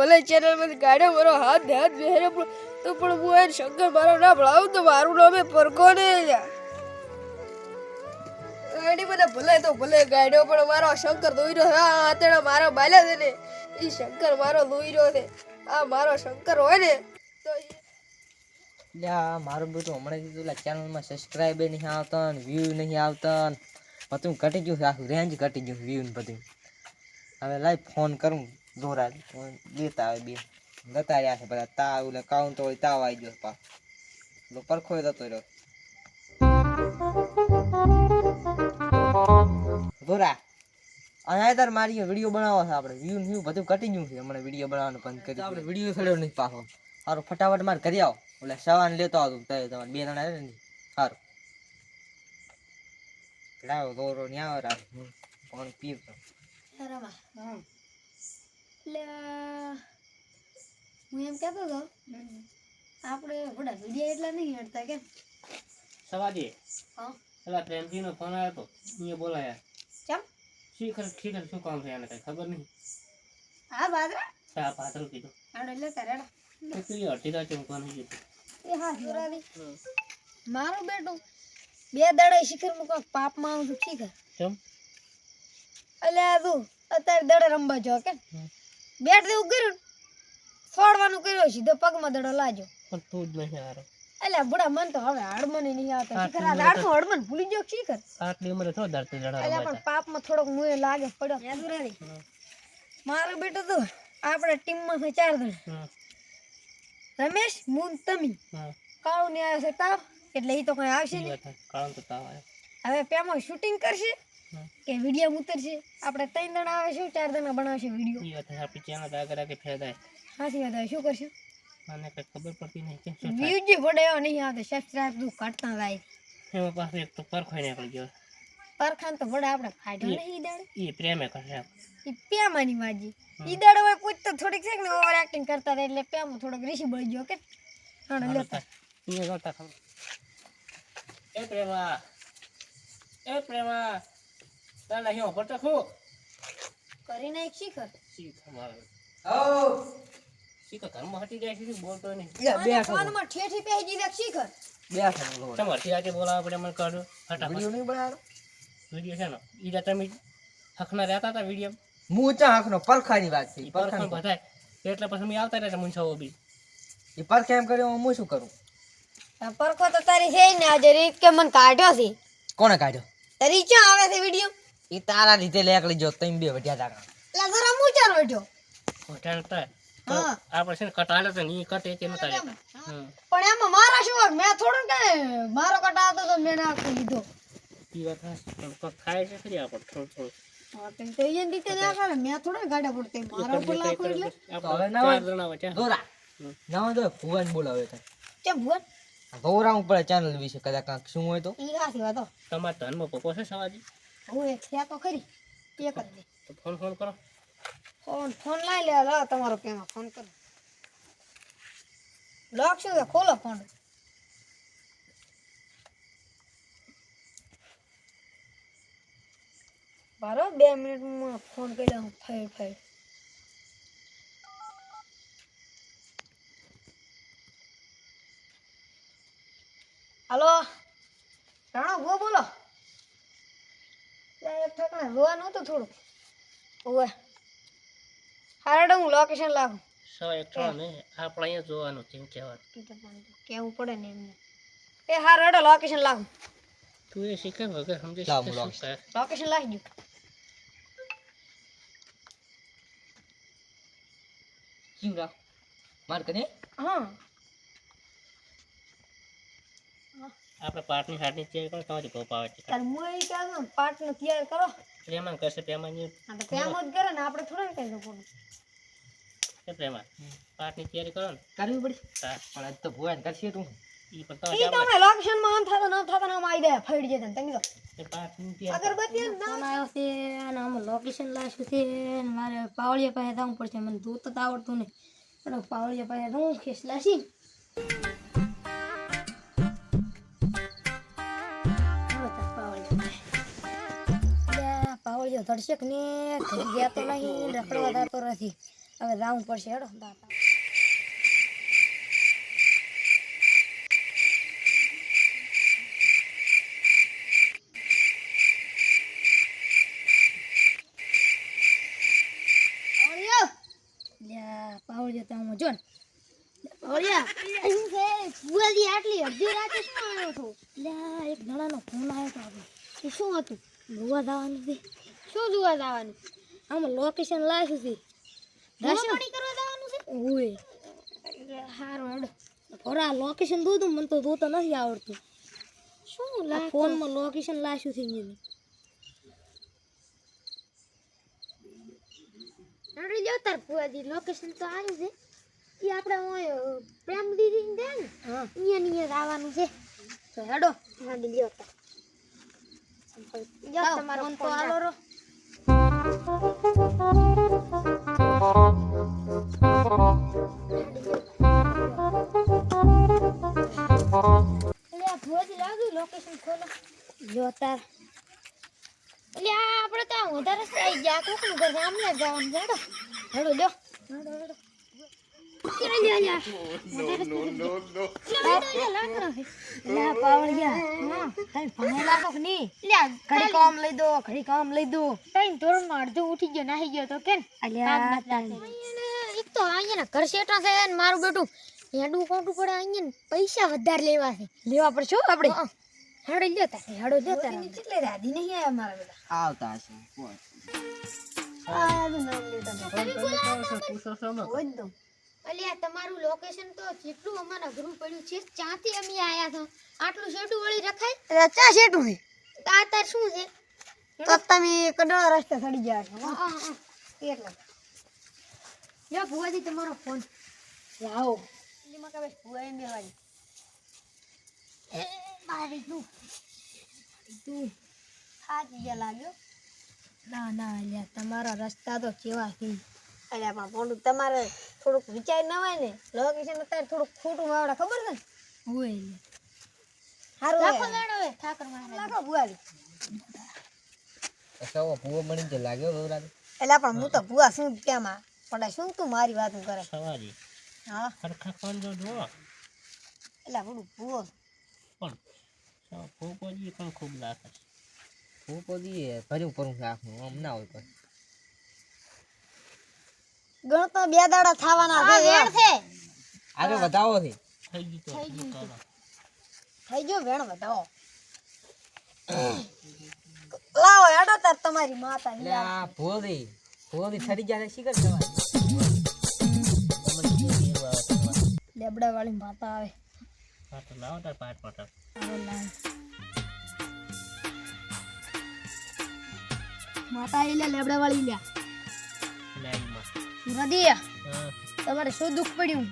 ભલે ચેનલમાંથી ગાડ્યો મારો હાથ હાથ બેહરે તો પણ હું એને શંકર મારો ના ભણાવું તો મારું નામ પરકો ને ગાડી મને ભલે તો ભલે ગાડ્યો, પણ મારો શંકર દોઈરો હા આતેડા મારા બાલ્યા છે ને એ શંકર મારો દોઈરો છે. આ મારો શંકર હોય ને, તો મારું બધું હમણાં કીધું ચેનલમાં સબસ્ક્રાઈબર નહીં આવતા વ્યૂ નહીં આવતા. બધું ઘટી ગયું આખું રેન્જ ઘટી ગયું વ્યૂ ને બધું. હવે લાઈ ફોન કરું. દોરા લેતા આવે બે. જતા રહ્યા છે બધા. તાવ એટલે કાઉન્ટ હોય તાવ આવી ગયો પા એટલે પરખો જતો રહ્યો. દોરા અહીંયા તાર મારી વીડિયો બનાવો છે આપણે. વ્યૂ વ્યૂ બધું ઘટી ગયું છે. હમણાં વીડિયો બનાવવાનું બંધ કરી આપણે વીડિયો થયો નહીં પાછો. સારું ફટાફટ મારે કરી આવો. એટલે સવાન લેતો આવતું તમારે બે જણા રહે ને. સારું લાવો દોરો ન્યા આવે પાણી પીવ એટલે હું એમ કહેતો હતો આપણે બધા વીડિયો એટલા નહીં હેડતા કેમ? સવાજી હા. પેલા પ્રેમજીનો ફોન આવ્યો તો અહીંયા બોલાયા. કેમ? શીખર શીખર શું કામ છે એને કઈ ખબર નહીં. હા બાદરા ચા પાતળું કીધું. આપણે લેતા રેડા એટલી અડધી રાતે હું કોને કીધું એ હા જોરાવી. મારું બેટું બે દાડા શિખરમાં કોક પાપમાં આવું છું શિખર. કેમ? એટલે આ તું અત્યારે દડે રમવા જો કે બેટ દેવું કર્યું ફોડવાનું છોડવાનું કર્યું સીધો પગમાં દડો લાજો પણ તું જ નહીં હારો. એટલે બુડા મન તો હવે હાડમન નહીં આવતા. શિખર આ હાડમું હડમન ભૂલી ગયો કે શિખર? આટલી ઉંમરે થોડા દડા એટલે પણ પાપમાં થોડોક મુએ લાગે પડ્યો. મારો બેટો તો આપણે ટીમમાં છે ચાર જણ. રમેશ મુન તમી. કાળું ને આવે છે તાવ એટલે એ તો કઈ આવશે નહીં. કાળું તો તાવ આવે હવે પેમો શૂટિંગ કરશે. કે વીડિયો ઉતરશે. આપણે ત્રણ જણા આવે છે ચાર જણા બનાવશે વીડિયો. એ વાત આપણી ચેનલ આગળ આગળ ફેલાય. સાચી વાત શું કરશે? મને કઈ ખબર પડતી નહીં કે શું થાય. જે પડે એવો નહીં આવતો સબસ્ક્રાઇબ તું ઘટતા જાય એમાં પાસે એક તો પરખોઈ નીકળી ગયો. પરખાન તો વડે આપણે ફાયદો નહીં દાડે એ પ્રેમે કરે. ઈ પ્યામાની માજી ઈ દાડે હોય પૂછ તો થોડીક છે ને ઓવર એક્ટિંગ કરતા હતા એટલે પ્યામો થોડોક રીસી બળી ગયો કે હણ લેતા. અહીંયા જોતા ખબર. એ પ્રેમા. એ પ્રેમા. તાલા અહીં પડતો ખો. કરી નાખ શીખર. શીખ મારો ઓ શીખ ઘરમાં હટી જાય છે બોલતો નહીં. બે ફોનમાં ઠેઠી પહેરી દીધા શીખર? બે ખાલી તમારે આજે બોલાવા પડે મને કાઢો ફટાફટ. વિડિયો નહીં બનાવો? વિડિયો છે ને ઈજા તમે હકના રહેતા હતા વીડિયો? હું ચા હકનો પરખાની વાત છે પરખાની બધાય. એટલે પછી મેં આવતા રહેતા મુંછાઓ બી એ પરખા એમ કર્યો હું શું કરું? પરખો તો તારી છે ને આજે રીત કે મને કાઢ્યો છે. કોણે કાઢ્યો? તારી ક્યાં આવે છે વીડિયો? એ તારા રીતે લેક લેજો તમે બે વઢ્યા તા લે જરા મૂચાર બેઠો હોટાણ તો હા. આપણે છે ને કટાલે તો નહીં કટે કે નતા પણ એમાં મારા શું? મેં થોડું કે મારો કટા હતો તો મેં નાખી લીધો. ઈ વાત. પણ કોક થાય છે ખરી આપણે થોડું થોડું. હા, તો તો ઈ રીતે ના કરે. મેં થોડા ગાડા પડતે મારા ઉપર લાખો એટલે હવે નવા- જણા વચ્ચે દોરા. હમ. તો ભુવન બોલાવે છે કેમ ભુવન? ઉપર ચેનલ વિશે કદાચ કાંઈક શું હોય તો. ઈ હાથી વાતો તમારા ધનમાં પપ્પો છે સવાજી? હું એક થયા તો ખરી. એક જ દે તો ફોન ફોન કરો. ફોન ફોન લાઈ લે લા તમારો કેમાં ફોન કરો. લોક છે? ખોલો ફોન. બારો બે મિનિટમાં ફોન કરી લઉં ફાઈડ ફાઈડ હાલો રાણો ભો બોલો લે, એક ઠેકાણે જોવાનું હતું થોડું ઓવે હારડે હું લોકેશન લાગું સો એક ત્રણ ને આપણે અહીંયા જોવાનું છે એમ કહેવાનું કીધું પણ તો કેવું પડે ને એમને એ હાર હેડો લોકેશન લાગું તું એ શીખે વગર સમજી લાવ, શકે લાવ. શું કરે. લોકેશન લાગી ગયું શું રાખ માર કને હા આપણે પાર્ટની હાટની ચેર કરો તમારી પપ્પા આવે છે. તાર મુએ કે કહે પાર્ટનો તૈયાર કરો. પ્રેમાન કરશે પ્રેમાન આ તો પેમ જ કરે ને આપણે થોડા કરી દો કે પ્રેમાન? પાર્ટની તૈયાર કરો ને. કરવી પડી. હા. પણ આજ તો ભુવન કરશે તું. ઈ પણ ઈ તમે લોકેશનમાં આમ થતા ન થતા નામ આવી જાય ફાઈડ જતા તમે તો એ અગરબત્તી ફોન આવ્યો છે અને આમાં લોકેશન લાવ્યું છે અને મારે પાવળિયા પાસે જવું પડશે. મને દૂધ તો આવડતું નહીં. પણ પાવળિયા પાસે હું ખેસ લાશી પાવળિયો ધડશેક ને ગયા તો નહીં, રખડવા જતો નથી. હવે જવું પડશે, હેડો. દાતા પાવડિયો લ્યા પાવડિયો તો હું આટલી અડધી શું એક જણાનો ફોન આવ્યો તો શું હતું? જોવા જવાનું છે. શું જોવા જવાનું? આમાં લોકેશન લાવ્યું છે. દર્શન કરવા જવાનું છે? ઓય હારું હેડો. ઓરા લોકેશન દો મને તો જોતા નથી આવડતું. શું લા ફોનમાં લોકેશન લાવ્યું છે અહીંયા આપણે જો તાર પુઆજી લોકેશન તો આવ્યું છે. એ આપણે ઓય પ્રેમ દીદી ને દે ને હા. અહીંયા અહીંયા આવવાનું છે. તો હેડો. હા લ્યો તા તમારો ફોન તો આલો રો એટલે આપણે તો આ વધારે આવી ગયા કોકનું ઘર છે, જવાનું હેડો. હેડો લ્યો. હેડો હેડો મારું બેટું હેડું કોટું પડે અહીંયા પૈસા વધારે લેવા છે લેવા પડશે હો આપણે હેડો લેતા તારે હેડો તારે એટલે રાધી નહીં આયા મારા બેટા આવતા હશે કોણ? આ નામ લેતા પૂછો છો અલ્યા તમારું લોકેશન તો જેટલું અમારે ઘરું પડ્યું છે ત્યાંથી અમે આયા છો? આટલું શેડું વળી રખાય? ચા શેડું છે? આ તાર શું છે? તો તમે કડવા રસ્તે ચડી ગયા છો. એટલે. લ્યો ભુવાજી તમારો ફોન લાવો એમાં કાવે ભુવા એમ બેવાડી એ મારી તું તું હાજી ગયા લાગ્યો. ના ના અલ્યા તમારા રસ્તા તો કેવા છે? અલ્યા પણ તમારે થોડુંક વિચાર ના હોય ને લોકેશન અત્યારે થોડુંક ખોટું વાવડા ખબર છે? ને હોય. હારું લાખો મેળો હે ઠાકરમાં લાખો બુઆલી અચ્છા ઓ ભૂવો મળી જ લાગ્યો બહુ એટલે પણ હું તો ભૂવા શું કેમાં? પણ શું તું મારી વાત કરે? સવારી. હા. ખરખા કોણ જો જો એટલે થોડું ભૂવો. પણ ફોકોજી પણ ખૂબ લાગે દીએ ભર્યું પરું રાખવું આમ ના હોય પણ ગણતો બે દાડા થવાના છે વેણ છે. આજે વધાવો છે. થઈ ગયું શું થઈ ગયો વેણ બતાવો લાવો હેડો તાર તમારી માતા લે આ તમારે તમને કેવું એવું આવે તમારે લેબડા વાળી માતા આવે. પાટ લાવો તાર પાટ પાટ. માતા એ લેબડા વાળી લ્યા. લાઈનમાં તમારે શું દુઃખ પડ્યું?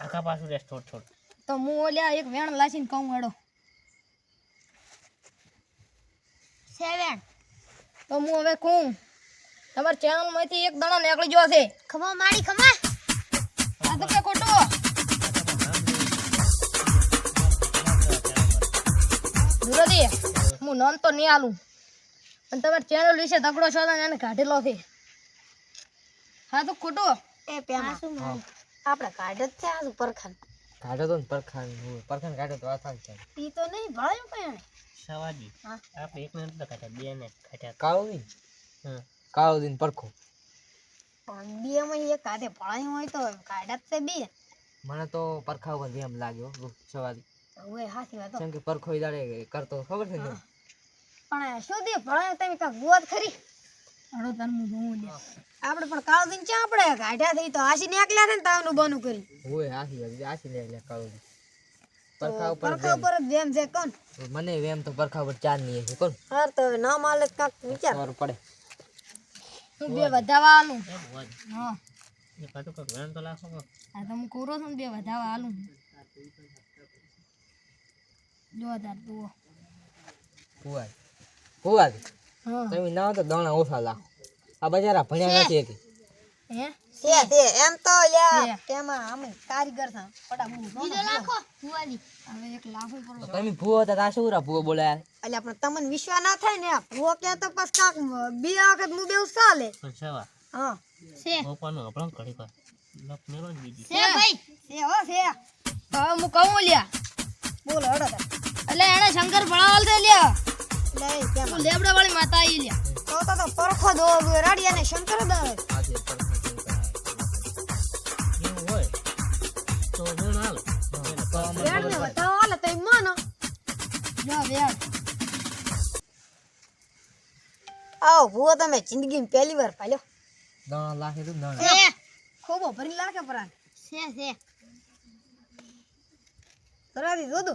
આખા પાછું રહેશે છોડ છોડ. તો હું ઓલ્યા એક વેણ લાસીને કહું હેડો. સેવન તો હું હવે કહું ચેનલમાંથી એક દાણા નીકળી ગયો છે. ખમા માડી ખમા. આ તો કે ખોટો. સુરદી હું નામ તો નહીં આલું. પણ તમારે ચેનલ વિશે તગડો છો તો એને કાઢેલો છે. હા તો ખોટું. એ શું આપણે કાઢે જ છે આ પરખાન. કાઢો તો પરખાન પરખાન કાઢો તો આસાન છે. ઈ તો નહીં ભળાયું કઈ સવાજી હા. આપણે એક મિનિટ ખાતા બે ને ખાતા કાળો હા. કાળો પરખો. પણ બે માં એક કાઢે ભળાયું હોય તો કાઢ્યા જ છે બે. મને તો પરખા ઉપર એમ લાગ્યો સવાજી હવે હાથી વાત. છે કે પરખો ઈ દાડે કરતો ખબર છે ને? પણ શું દે ભળાયું તમે કાંક ગુવાત ખરી? હળો તનનું જોઉં લે આપણે પણ કાળો દિન ચા આપણે કાઢ્યા થઈ? તો આશી નેકલા ને તાવનું બનું કરી. હોય આશી વાત હાસી લે લે કાળો પરખા તો ઉપર પરખા ઉપર વેમ છે કોણ? મને વેમ તો પરખા ઉપર ચાર નહીં છે કોણ? હાર તો હવે ના માલે કાક વિચાર. ખબર પડે. હું બે વધાવા આલું? હા. એ પાછું કાક વેમ તો લાખો આ તો હું કોરો છું ને બે વધાવા આલું. જો. તાર તું ફુવા ફુવા હા. તમે ના તો દાણા ઓછા લાખો આ બજારા ભણ્યા નથી એકે હે? છે છે. એમ તો લ્યા. તેમાં અમે કારીગર થા પટા બીજો લાખો હવે એક લાખો તમે ભૂવો હતા તા શું રા ભૂવો બોલ્યા એટલે આપણે તમને વિશ્વાસ ના થાય ને આ ભૂવો કે તો બસ કાક બે વખત હું બેવ ચાલે. સેવા. હા. છે. પપ્પાનું હપળું ઘડી કર લપ મેલો ને બીજી. છે ભાઈ. છે હો છે. હવે હું કહું લ્યા. બોલો હડો એટલે એને શંકર ભણાવલ લ્યા. લે કેમ લેબડા વાળી માતા આવી લ્યા. તો તો તો પરખો દો રાડી અને શંકર દો આવો. ભૂવો તમે જિંદગીમાં પહેલી વાર પાલ્યો દણા લાખે તું દણા. ખોબો ભરી લાગે પરાન છે છે. તરાદી જોદો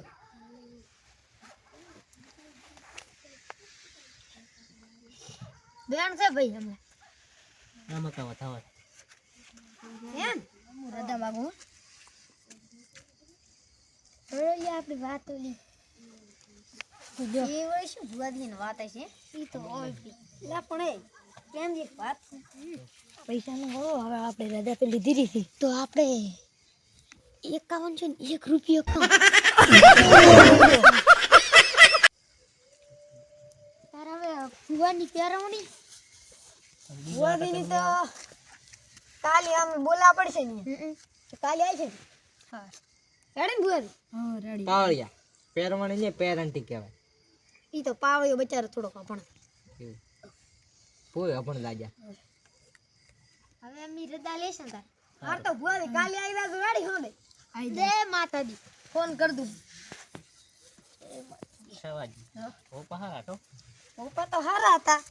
બેન છે ભાઈ હમણાં રદા માગું. આપણી વાત ઓલી. એ વળી શું ની વાત છે? તો પણ એ કેમ એક વાત? પૈસા નો બહુ હવે આપણે રજા પેલી દીધી હતી. તો આપણે એકાવન છે ને એક રૂપિયો ખાવ તાર હવે કેરવણી પહેરવણી તો કાલે આમ બોલા પડશે ને. કાલે આવી છે હા. રેડી ભુવાની હા રેડી. પાવળિયા. પેરવણી ને પેરંટી કહેવાય. ઈ તો પાવળિયો બચારો થોડો પણ એવું. પણ લાગ્યા. હવે અમી રદા લેશે તાર. હાર તો ભુવાની કાલે આવ્યા તો રેડી હોને દે માતાજી. ફોન કર દઉં. સવાજી ઓ હારા તો પપ્પા તો હારા હતા.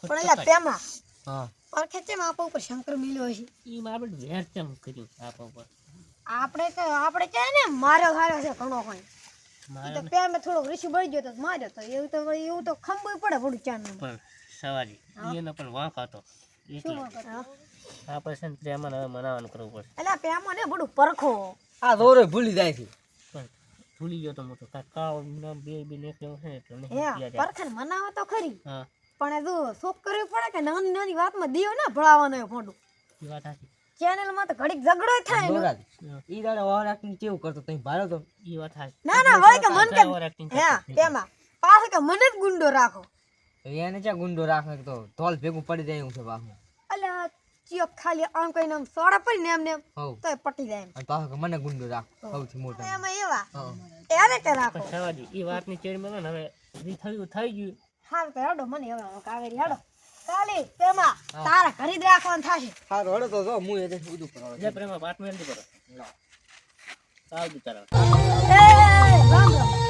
પણ એલા પેમા હા. પરખે માં આપા ઉપર શંકર મિલ્યો છે ઈ મારે વેર ચમ કર્યું આપા ઉપર? આપણે તો આપણે કે ને મારો હારો છે ઘણો કોઈ તો પેમે થોડો ઋષિ બળી ગયો તો માર્યો તો. એવું તો એવું તો ખંભોય પડે પડું ચાન પણ સવારી એને પણ વાંક હતો. એટલે આપણે છે ને પ્રેમાને હવે મનાવાનું કરવું પડશે. એટલે પેમો ને બધું પરખો. આ દોરો ભૂલી જાય છે. ભૂલી ગયો તો મોટો કાકા બે બે નીકળ્યો છે એટલે નહીં હે. પરખન મનાવો તો ખરી. હા. પણ જો શોખ કરવી પડે કે નાની નાની વાતમાં દીવ ના ભળાવવાનો એ ફોટો એ વાત સાચી. ચેનલમાં તો ઘડીક ઝઘડો થાય ને. ઈ દાડે ઓવર એક્ટિંગ કેવું કરતો તઈ ભાડો તો? ઈ વાત સાચી. ના ના હોય કે મન કે હે. પેમાં પાછો કે મને જ ગુંડો રાખો. એને ચા ગુંડો રાખે તો ધોલ ભેગું પડી જાય એવું છે પાછું. એટલે ચિયો ખાલી આમ કહીને આમ સોડા પડી ને એમને એમ તો પટી જાય એમ. અને પાછું કે મને ગુંડો રાખ સૌથી મોટો એમ એવા. એને કે રાખો. સવાજી એ વાતની ચેડ મેલો ને હવે જે થયું થઈ ગયું. હાલ તો હેડો મને હવે કાવેરી હેડો. કાલી તેમાં તારા ઘરે જ રાખવાનું થશે. સારું હળો તો જો હું એ ઉદુ કરવા જે પ્રેમા મેં મેળવી કરો આવજો તારા એ રામ રામ.